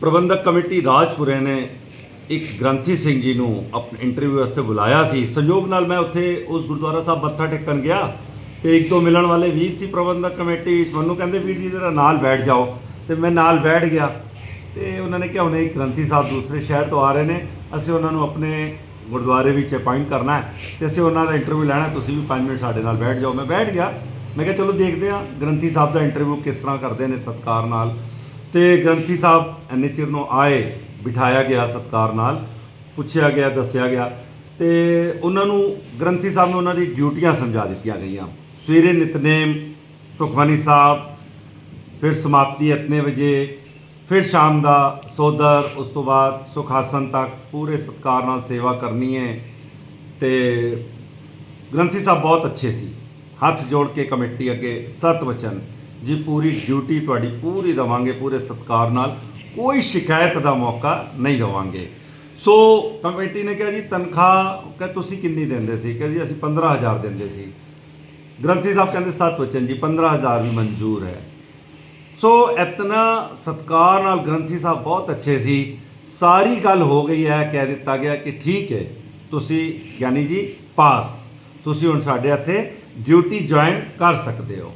ਪ੍ਰਬੰਧਕ committee ਰਾਜਪੁਰੇ ਨੇ ਇੱਕ ਗ੍ਰੰਥੀ ਸਿੰਘ ਜੀ ਨੂੰ ਆਪਣੇ ਇੰਟਰਵਿਊ ਵਾਸਤੇ ਬੁਲਾਇਆ ਸੀ। ਸੰਯੋਗ ਨਾਲ ਮੈਂ ਉੱਥੇ ਉਸ ਗੁਰਦੁਆਰਾ ਸਾਹਿਬ ਮੱਥਾ ਟੇਕਣ ਗਿਆ ਤੇ ਇੱਕ ਦੋ ਮਿਲਣ ਵਾਲੇ ਵੀਰ ਸੀ ਪ੍ਰਬੰਧਕ ਕਮੇਟੀ। ਵਿੱਚ ਮੈਨੂੰ ਕਹਿੰਦੇ, ਵੀਰ ਜੀ, ਜਰਾ ਨਾਲ ਬੈਠ ਜਾਓ। ਤੇ ਮੈਂ ਨਾਲ ਬੈਠ ਗਿਆ ਤੇ ਉਹਨਾਂ ਨੇ ਕਿਹਾ, ਹੁਣੇ ਇੱਕ ਗ੍ਰੰਥੀ ਸਾਹਿਬ ਦੂਸਰੇ ਸ਼ਹਿਰ ਤੋਂ ਆ ਰਹੇ ਨੇ। ਅਸੀਂ ਉਹਨਾਂ ਨੂੰ ਆਪਣੇ ਗੁਰਦੁਆਰੇ ਵਿੱਚ ਅਪਾਇੰਟ ਕਰਨਾ ਹੈ ਤੇ ਅਸੀਂ ਉਹਨਾਂ ਦਾ ਇੰਟਰਵਿਊ ਲੈਣਾ ਤੁਸੀਂ ਵੀ 5 ਮਿੰਟ ਸਾਡੇ ਨਾਲ ਬੈਠ ਜਾਓ। ਮੈਂ ਬੈਠ ਗਿਆ। ਮੈਂ ਕਿਹਾ, ਚਲੋ ਦੇਖਦੇ ਹਾਂ ਗ੍ਰੰਥੀ ਸਾਹਿਬ ਦਾ ਇੰਟਰਵਿਊ ਕਿਸ ਤਰ੍ਹਾਂ ਕਰਦੇ ਨੇ ਸਤਕਾਰ ਨਾਲ ਤੇ ਗ੍ਰੰਥੀ ਸਾਹਿਬ ਇੰਨੇ ਚਿਰ ਨੂੰ ਆਏ, ਬਿਠਾਇਆ ਗਿਆ ਸਤਕਾਰ ਨਾਲ, ਪੁੱਛਿਆ ਗਿਆ, ਦੱਸਿਆ ਗਿਆ ਤੇ ਉਹਨਾਂ ਨੂੰ, ਗ੍ਰੰਥੀ ਸਾਹਿਬ ਨੂੰ ਉਹਨਾਂ ਦੀ ਡਿਊਟੀਆਂ ਸਮਝਾ ਦਿੱਤੀਆਂ ਗਈਆਂ। ਸਵੇਰੇ ਨਿਤਨੇਮ, ਸੁਖਮਨੀ ਸਾਹਿਬ, ਫਿਰ ਸਮਾਪਤੀ ਇਤਨੇ ਵਜੇ, ਫਿਰ ਸ਼ਾਮ ਦਾ ਸੋਦਰ, ਉਸ ਤੋਂ ਬਾਅਦ ਸੁਖਾਸਨ ਤੱਕ ਪੂਰੇ ਸਤਕਾਰ ਨਾਲ ਸੇਵਾ ਕਰਨੀ ਹੈ ਤੇ ਗ੍ਰੰਥੀ ਸਾਹਿਬ ਬਹੁਤ ਅੱਛੇ ਸੀ। ਹੱਥ ਜੋੜ ਕੇ ਕਮੇਟੀ ਅੱਗੇ, ਸਤ ਵਚਨ। ਜੀ, ਪੂਰੀ ਡਿਊਟੀ ਤੁਹਾਡੀ ਪੂਰੀ ਦਵਾਂਗੇ, ਪੂਰੇ ਸਤਕਾਰ ਨਾਲ। ਕੋਈ ਸ਼ਿਕਾਇਤ ਦਾ ਮੌਕਾ ਨਹੀਂ ਦਵਾਂਗੇ। ਸੋ ਕਮੇਟੀ ਨੇ ਕਿਹਾ ਜੀ, ਤਨਖਾਹ ਕਿ ਤੁਸੀਂ ਕਿੰਨੀ ਦਿੰਦੇ ਸੀ? ਕਿ ਜੀ, ਅਸੀਂ 15000 ਦਿੰਦੇ ਸੀ। ਗ੍ਰੰਥੀ ਸਾਹਿਬ ਕਹਿੰਦੇ, ਸਤ ਵਚਨ ਜੀ 15000 ਵੀ ਮਨਜ਼ੂਰ ਹੈ। ਸੋ ਇਤਨਾ ਸਤਕਾਰ ਨਾਲ ਗ੍ਰੰਥੀ ਸਾਹਿਬ ਬਹੁਤ ਅੱਛੇ ਸੀ। ਸਾਰੀ ਗੱਲ ਹੋ ਗਈ ਹੈ, ਕਹਿ ਦਿੱਤਾ ਗਿਆ ਕਿ ਠੀਕ ਹੈ, ਤੁਸੀਂ ਗਿਆਨੀ ਜੀ ਪਾਸ। ਤੁਸੀਂ ਹੁਣ ਸਾਡੇ ਇੱਥੇ ਡਿਊਟੀ ਜੁਆਇਨ ਕਰ ਸਕਦੇ ਹੋ।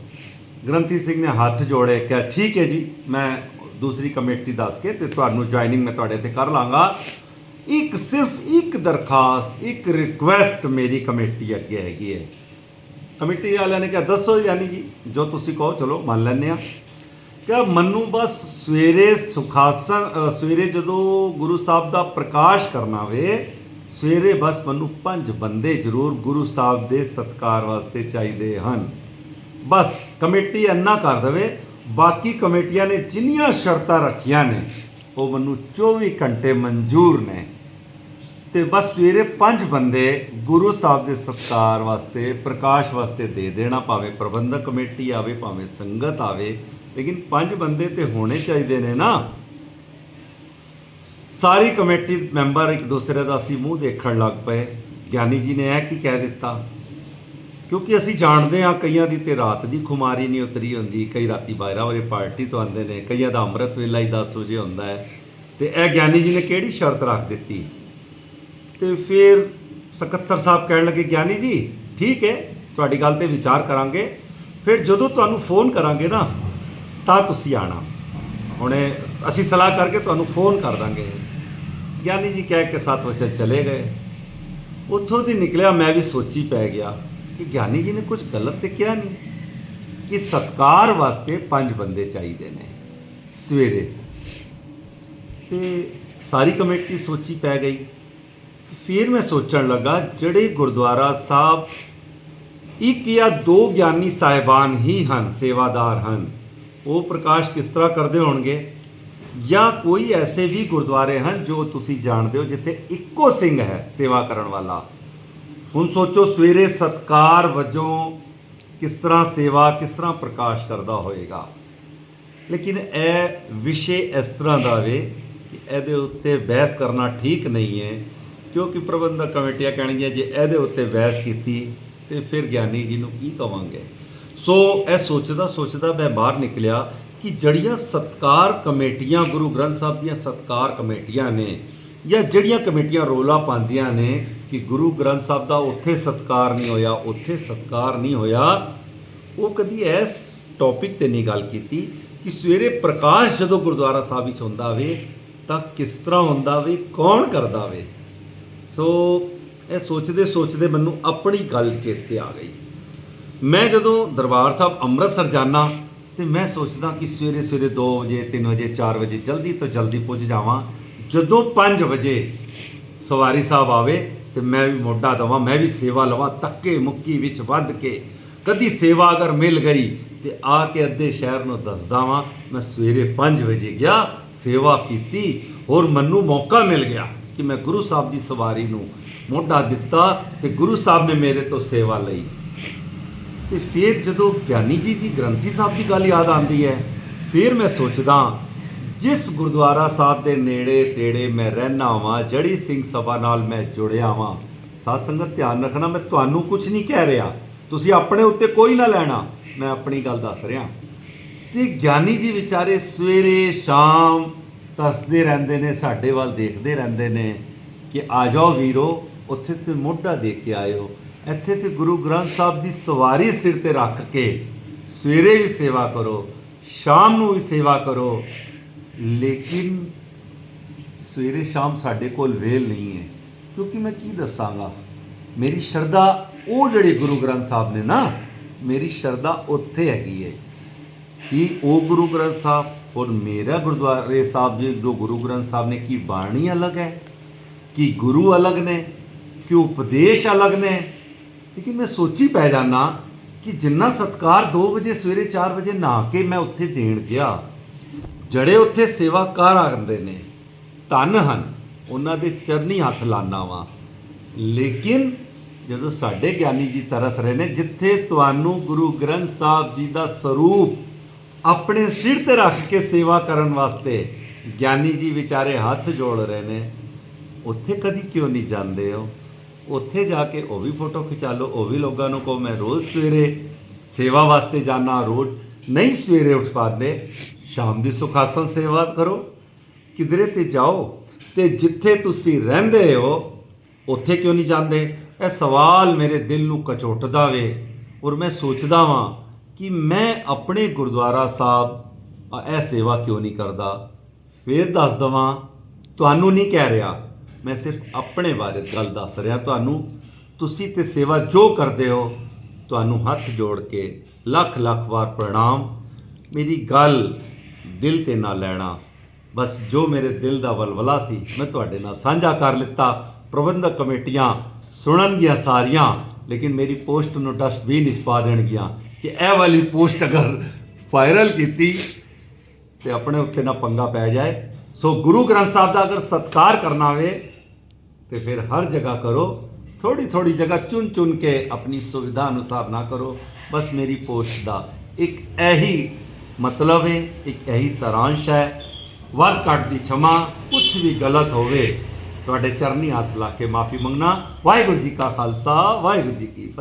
ਗ੍ਰੰਥੀ ਸਿੰਘ ਨੇ ਹੱਥ ਜੋੜੇ, ਕਿਹਾ, ਠੀਕ ਹੈ ਜੀ, ਮੈਂ ਦੂਸਰੀ ਕਮੇਟੀ ਦੱਸ ਕੇ ਤੇ ਤੁਹਾਨੂੰ ਜੁਆਇਨਿੰਗ ਮੈਂ ਤੁਹਾਡੇ ਇੱਥੇ ਕਰ ਲਾਂਗਾ। ਇੱਕ ਸਿਰਫ ਇੱਕ ਦਰਖਾਸਤ, ਇੱਕ ਰਿਕੁਐਸਟ ਮੇਰੀ ਕਮੇਟੀ ਅੱਗੇ ਹੈਗੀ ਹੈ। ਕਮੇਟੀ ਵਾਲਿਆਂ ਨੇ ਕਿਹਾ, ਦੱਸੋ ਯਾਨੀ ਜੀ ਜੋ ਤੁਸੀਂ ਕਹੋ, ਚਲੋ ਮੰਨ ਲੈਂਦੇ ਆ ਕਿ ਮੈਨੂੰ ਬਸ ਸਵੇਰੇ ਸੁਖਾਸਨ ਸਵੇਰੇ ਜਦੋਂ ਗੁਰੂ ਸਾਹਿਬ ਦਾ ਪ੍ਰਕਾਸ਼ ਕਰਨਾ ਵੇ ਸਵੇਰੇ ਬਸ ਮੈਨੂੰ ਪੰਜ ਬੰਦੇ ਜ਼ਰੂਰ ਗੁਰੂ ਸਾਹਿਬ ਦੇ ਸਤਕਾਰ ਵਾਸਤੇ ਚਾਹੀਦੇ ਹਨ। ਬਸ ਕਮੇਟੀ ਇੰਨਾ ਕਰ ਦੇਵੇ, ਬਾਕੀ ਕਮੇਟੀਆਂ ਨੇ ਜਿੰਨੀਆਂ ਸ਼ਰਤਾਂ ਰੱਖੀਆਂ ਨੇ, ਉਹ ਮੈਨੂੰ 24 ਘੰਟੇ ਮਨਜ਼ੂਰ ਨੇ। ਤੇ ਬਸ ਸਵੇਰੇ ਪੰਜ ਬੰਦੇ ਗੁਰੂ ਸਾਹਿਬ ਦੇ ਸਤਕਾਰ ਵਾਸਤੇ, ਪ੍ਰਕਾਸ਼ ਵਾਸਤੇ ਦੇ ਦੇਣਾ ਭਾਵੇਂ ਪ੍ਰਬੰਧਕ ਕਮੇਟੀ ਆਵੇ, ਭਾਵੇਂ ਸੰਗਤ ਆਵੇ, ਲੇਕਿਨ ਪੰਜ ਬੰਦੇ ਤੇ ਹੋਣੇ ਚਾਹੀਦੇ ਨੇ ਨਾ। ਸਾਰੀ ਕਮੇਟੀ ਮੈਂਬਰ ਇੱਕ ਦੂਸਰੇ ਦਾ ਅਸੀਂ ਮੂੰਹ ਦੇਖਣ ਲੱਗ ਪਏ। ਗਿਆਨੀ ਜੀ ਨੇ ਇਹ ਕੀ ਕਹਿ ਦਿੱਤਾ? ਕਿਉਂਕਿ ਅਸੀਂ ਜਾਣਦੇ ਹਾਂ ਕਈਆਂ ਦੀ ਤੇ ਰਾਤ ਦੀ ਖੁਮਾਰੀ ਨਹੀਂ ਉਤਰੀ ਹੁੰਦੀ, ਕਈ ਰਾਤੀ 12 ਵਜੇ ਪਾਰਟੀ ਤੋਂ ਆਉਂਦੇ ਨੇ, ਕਈਆਂ ਦਾ ਅੰਮ੍ਰਿਤ ਵੇਲਾ ਹੀ 10 ਵਜੇ ਹੁੰਦਾ ਹੈ। ਤੇ ਇਹ ਗਿਆਨੀ ਜੀ ਨੇ ਕਿਹੜੀ ਸ਼ਰਤ ਰੱਖ ਦਿੱਤੀ? ਤੇ ਫਿਰ ਸਕੱਤਰ ਸਾਹਿਬ ਕਹਿਣ ਲੱਗੇ, ਗਿਆਨੀ ਜੀ, ਠੀਕ ਹੈ, ਤੁਹਾਡੀ ਗੱਲ ਤੇ ਵਿਚਾਰ ਕਰਾਂਗੇ। ਫਿਰ ਜਦੋਂ ਤੁਹਾਨੂੰ ਫੋਨ ਕਰਾਂਗੇ ਨਾ, ਤਾਂ ਤੁਸੀਂ ਆਣਾ। ਹੁਣੇ ਅਸੀਂ ਸਲਾਹ ਕਰਕੇ ਤੁਹਾਨੂੰ ਫੋਨ ਕਰ ਦਾਂਗੇ। ਗਿਆਨੀ ਜੀ ਕਹਿ ਕੇ ਸੱਤ ਵਜੇ ਚਲੇ ਗਏ। ਉੱਥੋਂ ਦੀ ਨਿਕਲਿਆ, ਮੈਂ ਵੀ ਸੋਚੀ ਪੈ ਗਿਆ। ਕਿ ਗਿਆਨੀ ਜੀ ਨੇ ਕੁਝ ਗਲਤ ਤੇ ਕਿਹਾ ਨਹੀਂ ਕਿ ਸਤਕਾਰ ਵਾਸਤੇ ਪੰਜ ਬੰਦੇ ਚਾਹੀਦੇ ਨੇ ਸਵੇਰੇ। ਤੇ ਸਾਰੀ ਕਮੇਟੀ ਸੋਚੀ ਪੈ ਗਈ। ਫਿਰ ਮੈਂ ਸੋਚਣ ਲੱਗਾ, ਜਿਹੜੇ ਗੁਰਦੁਆਰਾ ਸਾਹਿਬ ਇੱਕ ਜਾਂ ਦੋ ਗਿਆਨੀ ਸਾਹਿਬਾਨ ਹੀ ਹਨ, ਸੇਵਾਦਾਰ ਹਨ, ਉਹ ਪ੍ਰਕਾਸ਼ ਕਿਸ ਤਰ੍ਹਾਂ ਕਰਦੇ ਹੋਣਗੇ? ਜਾਂ ਕੋਈ ਐਸੇ ਵੀ ਗੁਰਦੁਆਰੇ ਹਨ ਜੋ ਤੁਸੀਂ ਜਾਣਦੇ ਹੋ ਜਿੱਥੇ ਇੱਕੋ ਸਿੰਘ ਹੈ ਸੇਵਾ ਕਰਨ ਵਾਲਾ? ਹੁਣ ਸੋਚੋ ਸਵੇਰੇ ਸਤਕਾਰ ਵਜੋਂ ਕਿਸ ਤਰ੍ਹਾਂ ਸੇਵਾ, ਕਿਸ ਤਰ੍ਹਾਂ ਪ੍ਰਕਾਸ਼ ਕਰਦਾ ਹੋਏਗਾ? ਲੇਕਿਨ ਇਹ ਵਿਸ਼ੇ ਇਸ ਤਰ੍ਹਾਂ ਦਾ ਵੇ ਕਿ ਇਹਦੇ ਉੱਤੇ ਬਹਿਸ ਕਰਨਾ ਠੀਕ ਨਹੀਂ ਹੈ, ਕਿਉਂਕਿ ਪ੍ਰਬੰਧਕ ਕਮੇਟੀਆਂ ਕਹਿਣਗੀਆਂ ਜੇ ਇਹਦੇ ਉੱਤੇ ਬਹਿਸ ਕੀਤੀ ਤੇ ਫਿਰ ਗਿਆਨੀ ਜੀ ਨੂੰ ਕੀ ਕਵਾਂਗੇ? ਸੋ ਇਹ ਸੋਚਦਾ ਸੋਚਦਾ ਮੈਂ ਬਾਹਰ ਨਿਕਲਿਆ ਕਿ ਜੜੀਆਂ ਸਤਕਾਰ ਕਮੇਟੀਆਂ, ਗੁਰੂ ਗ੍ਰੰਥ ਸਾਹਿਬ ਦੀਆਂ ਸਤਕਾਰ ਕਮੇਟੀਆਂ ਨੇ ਜਾਂ ਜਿਹੜੀਆਂ ਕਮੇਟੀਆਂ ਰੋਲਾ ਪਾਉਂਦੀਆਂ ਨੇ ਕਿ ਗੁਰੂ ਗ੍ਰੰਥ ਸਾਹਿਬ ਦਾ ਉੱਥੇ ਸਤਕਾਰ ਨਹੀਂ ਹੋਇਆ, ਉੱਥੇ ਸਤਕਾਰ ਨਹੀਂ ਹੋਇਆ, ਉਹ ਕਦੀ ਇਸ ਟੌਪਿਕ ਤੇ ਨਹੀਂ ਗੱਲ ਕੀਤੀ ਕਿ ਸਵੇਰੇ ਪ੍ਰਕਾਸ਼ ਜਦੋਂ ਗੁਰਦੁਆਰਾ ਸਾਹਿਬ ਵਿੱਚ ਹੁੰਦਾ ਵੇ, ਤਾਂ ਕਿਸ ਤਰ੍ਹਾਂ ਹੁੰਦਾ ਵੇ, ਕੌਣ ਕਰਦਾ ਵੇ? ਸੋ ਇਹ ਸੋਚਦੇ ਸੋਚਦੇ ਮੈਨੂੰ ਆਪਣੀ ਗੱਲ ਚੇਤੇ ਆ ਗਈ। ਮੈਂ ਜਦੋਂ ਦਰਬਾਰ ਸਾਹਿਬ ਅੰਮ੍ਰਿਤਸਰ ਜਾਣਾ ਤੇ ਮੈਂ ਸੋਚਦਾ ਕਿ ਸਵੇਰੇ ਸਵੇਰੇ 2 ਵਜੇ 3 ਵਜੇ 4 ਵਜੇ ਜਲਦੀ ਤੋਂ ਜਲਦੀ ਪੁੱਜ ਜਾਵਾਂ ਜਦੋਂ 5 ਵਜੇ ਸਵਾਰੀ ਸਾਹਿਬ ਆਵੇ ਤੇ ਮੈਂ ਵੀ ਮੋਢਾ ਦਵਾਂ, ਮੈਂ ਵੀ ਸੇਵਾ ਲਵਾਂ, ਤੱਕੇ ਮੁੱਕੀ ਵਿੱਚ ਵੱਧ ਕੇ, ਕਦੀ ਸੇਵਾ ਅਗਰ ਮਿਲ ਗਈ ਤੇ ਆ ਕੇ ਅੱਧੇ ਸ਼ਹਿਰ ਨੂੰ ਦੱਸਦਾ ਵਾਂ, ਮੈਂ ਸਵੇਰੇ 5 ਵਜੇ ਗਿਆ, ਸੇਵਾ ਕੀਤੀ ਔਰ ਮੈਨੂੰ ਮੌਕਾ ਮਿਲ ਗਿਆ ਕਿ ਮੈਂ ਗੁਰੂ ਸਾਹਿਬ ਦੀ ਸਵਾਰੀ ਨੂੰ ਮੋਢਾ ਦਿੱਤਾ ਤੇ ਗੁਰੂ ਸਾਹਿਬ ਨੇ ਮੇਰੇ ਤੋਂ ਸੇਵਾ ਲਈ। ਤੇ ਫਿਰ ਜਦੋਂ ਗਿਆਨੀ ਜੀ ਦੀ ਗ੍ਰੰਥੀ ਸਾਹਿਬ ਦੀ ਗੱਲ ਯਾਦ ਆਉਂਦੀ ਹੈ, ਫਿਰ ਮੈਂ ਸੋਚਦਾ ਜਿਸ ਗੁਰਦੁਆਰਾ ਸਾਹਿਬ ਦੇ ਨੇੜੇ ਤੇੜੇ ਮੈਂ ਰਹਿਣਾ ਵਾਂ, ਜੜੀ ਸਿੰਘ ਸਭਾ ਨਾਲ ਮੈਂ ਜੁੜਿਆ ਵਾਂ। ਸਾਧ ਸੰਗਤ ਧਿਆਨ ਰੱਖਣਾ, ਮੈਂ ਤੁਹਾਨੂੰ ਕੁਝ ਨਹੀਂ ਕਹਿ ਰਿਹਾ। ਤੁਸੀਂ ਆਪਣੇ ਉੱਤੇ ਕੋਈ ਨਾ ਲੈਣਾ, ਮੈਂ ਆਪਣੀ ਗੱਲ ਦੱਸ ਰਿਹਾ। ਤੇ ਗਿਆਨੀ ਜੀ ਵਿਚਾਰੇ ਸਵੇਰੇ, ਸ਼ਾਮ ਤਰਸਦੇ ਰਹਿੰਦੇ ਨੇ, ਸਾਡੇ ਵੱਲ ਦੇਖਦੇ ਰਹਿੰਦੇ ਨੇ ਕਿ ਆ ਜਾਓ ਵੀਰੋ, ਉੱਥੇ ਤੇ ਮੋਢਾ ਦੇ ਕੇ ਆਇਓ। ਇੱਥੇ ਤੇ ਗੁਰੂ ਗ੍ਰੰਥ ਸਾਹਿਬ ਦੀ ਸਵਾਰੀ ਸਿਰ ਤੇ ਰੱਖ ਕੇ ਸਵੇਰੇ ਵੀ ਸੇਵਾ ਕਰੋ, ਸ਼ਾਮ ਨੂੰ ਵੀ ਸੇਵਾ ਕਰੋ। ਲੇਕਿਨ ਸਵੇਰੇ ਸ਼ਾਮ ਸਾਡੇ ਕੋਲ ਵੇਲ ਨਹੀਂ ਹੈ। ਕਿਉਂਕਿ ਮੈਂ ਕੀ ਦੱਸਾਂਗਾ? ਮੇਰੀ ਸ਼ਰਧਾ ਉਹ ਜਿਹੜੇ ਗੁਰੂ ਗ੍ਰੰਥ ਸਾਹਿਬ ਨੇ ਨਾ, ਮੇਰੀ ਸ਼ਰਧਾ ਉੱਥੇ ਹੈਗੀ ਹੈ। ਕਿ ਉਹ ਗੁਰੂ ਗ੍ਰੰਥ ਸਾਹਿਬ ਔਰ ਮੇਰਾ ਗੁਰਦੁਆਰੇ ਸਾਹਿਬ ਜੀ, ਜੋ ਗੁਰੂ ਗ੍ਰੰਥ ਸਾਹਿਬ ਨੇ, ਕੀ ਬਾਣੀ ਅਲੱਗ ਹੈ? ਕਿ ਗੁਰੂ ਅਲੱਗ ਨੇ? ਕਿ ਉਪਦੇਸ਼ ਅਲੱਗ ਨੇ? ਲੇਕਿਨ ਮੈਂ ਸੋਚੀ ਪੈ ਜਾਣਾ ਕਿ ਜਿੰਨਾ ਸਤਕਾਰ 2 ਵਜੇ ਸਵੇਰੇ 4 ਵਜੇ ਨਹਾ ਕੇ ਮੈਂ ਉੱਥੇ ਦੇਣ ਗਿਆ ਜਿਹੜੇ ਉੱਥੇ ਸੇਵਾ ਕਰ ਆਉਂਦੇ ਨੇ, ਧੰਨ ਹਨ। ਉਹਨਾਂ ਦੇ ਚਰਨੀ ਹੱਥ ਲਾਣਾ ਵਾ। ਲੇਕਿਨ ਜਦੋਂ ਸਾਡੇ ਗਿਆਨੀ ਜੀ ਤਰਸ ਰਹੇ ਨੇ, ਜਿੱਥੇ ਤੁਹਾਨੂੰ ਗੁਰੂ ਗ੍ਰੰਥ ਸਾਹਿਬ ਜੀ ਦਾ ਸਰੂਪ ਆਪਣੇ ਸਿਰ ਤੇ ਰੱਖ ਕੇ ਸੇਵਾ ਕਰਨ ਵਾਸਤੇ ਗਿਆਨੀ ਜੀ ਵਿਚਾਰੇ ਹੱਥ ਜੋੜ ਰਹੇ ਨੇ, ਉੱਥੇ ਕਦੀ ਕਿਉਂ ਨਹੀਂ ਜਾਂਦੇ ਹੋ? ਉੱਥੇ ਜਾ ਕੇ ਉਹ ਵੀ ਫੋਟੋ ਖਿਚਾ ਲਓ, ਉਹ ਵੀ ਲੋਕਾਂ ਨੂੰ ਕਹੋ, ਮੈਂ ਰੋਜ਼ ਸਵੇਰੇ ਸੇਵਾ ਵਾਸਤੇ ਜਾਣਾ ਰੋਜ਼ ਨਹੀਂ ਸਵੇਰੇ ਉੱਠ ਪਾਉਂਦੇ। ਸ਼ਾਮ ਦੀ ਸੁਖਾਸਨ ਸੇਵਾ ਕਰੋ, ਕਿਧਰੇ ਤੇ ਜਾਓ ਤੇ ਜਿੱਥੇ ਤੁਸੀਂ ਰਹਿੰਦੇ ਹੋ, ਉੱਥੇ ਕਿਉਂ ਨਹੀਂ ਜਾਂਦੇ? ਇਹ ਸਵਾਲ ਮੇਰੇ ਦਿਲ ਨੂੰ ਕਚੋਟਦਾ ਵੇ ਔਰ ਮੈਂ ਸੋਚਦਾ ਵਾਂ ਕਿ ਮੈਂ ਆਪਣੇ ਗੁਰਦੁਆਰਾ ਸਾਹਿਬ ਇਹ ਸੇਵਾ ਕਿਉਂ ਨਹੀਂ ਕਰਦਾ? ਫੇਰ ਦੱਸ ਦਵਾਂ, ਤੁਹਾਨੂੰ ਨਹੀਂ ਕਹਿ ਰਿਹਾ। ਮੈਂ ਸਿਰਫ ਆਪਣੇ ਬਾਰੇ ਗੱਲ ਦੱਸ ਰਿਹਾ ਤੁਹਾਨੂੰ। ਤੁਸੀਂ ਤੇ ਸੇਵਾ ਜੋ ਕਰਦੇ ਹੋ, ਤੁਹਾਨੂੰ ਹੱਥ ਜੋੜ ਕੇ ਲੱਖ ਲੱਖ ਵਾਰ ਪ੍ਰਣਾਮ। ਮੇਰੀ ਗੱਲ ਦਿਲ ਤੇ ਨਾ ਲੈਣਾ। ਬਸ ਜੋ ਮੇਰੇ ਦਿਲ ਦਾ ਵਲਵਲਾ ਸੀ, ਮੈਂ ਤੁਹਾਡੇ ਨਾਲ ਸਾਂਝਾ ਕਰ ਲਿੱਤਾ। ਪ੍ਰਬੰਧਕ ਕਮੇਟੀਆਂ ਸੁਣਨਗੀਆਂ ਸਾਰੀਆਂ, ਲੇਕਿਨ ਮੇਰੀ ਪੋਸਟ ਨੂੰ ਡਸਟਬਿਨ ਵਿੱਚ ਪਾ ਦੇਣਗੀਆਂ। ਕਿ ਇਹ ਵਾਲੀ ਪੋਸਟ ਅਗਰ ਵਾਇਰਲ ਕੀਤੀ, ਤੇ ਆਪਣੇ ਉੱਤੇ ਨਾ ਪੰਗਾ ਪੈ ਜਾਏ। ਸੋ ਗੁਰੂ ਗ੍ਰੰਥ ਸਾਹਿਬ ਦਾ ਅਗਰ ਸਤਕਾਰ ਕਰਨਾ ਹੋਵੇ, ਤੇ ਫਿਰ ਹਰ ਜਗ੍ਹਾ ਕਰੋ। ਥੋੜੀ ਥੋੜੀ ਜਗ੍ਹਾ ਚੁਣ ਚੁਣ ਕੇ ਆਪਣੀ ਸੁਵਿਧਾ ਅਨੁਸਾਰ ਨਾ ਕਰੋ। ਬਸ ਮੇਰੀ ਪੋਸਟ ਦਾ ਇੱਕ ਇਹੀ ਮਤਲਬ ਇਹ, ਇੱਕ ਇਹੀ ਸਾਰਾਂਸ਼ ਹੈ। ਵੱਧ ਘੱਟ ਦੀ ਛਮਾ ਕੁਝ ਵੀ ਗਲਤ ਹੋਵੇ, ਤੁਹਾਡੇ ਚਰਨੀ ਹੱਥ ਲਾ ਕੇ ਮਾਫੀ ਮੰਗਣਾ। ਵਾਹਿਗੁਰੂ ਜੀ ਕਾ ਖਾਲਸਾ, ਵਾਹਿਗੁਰੂ ਜੀ ਕੀ ਫਤਿਹ।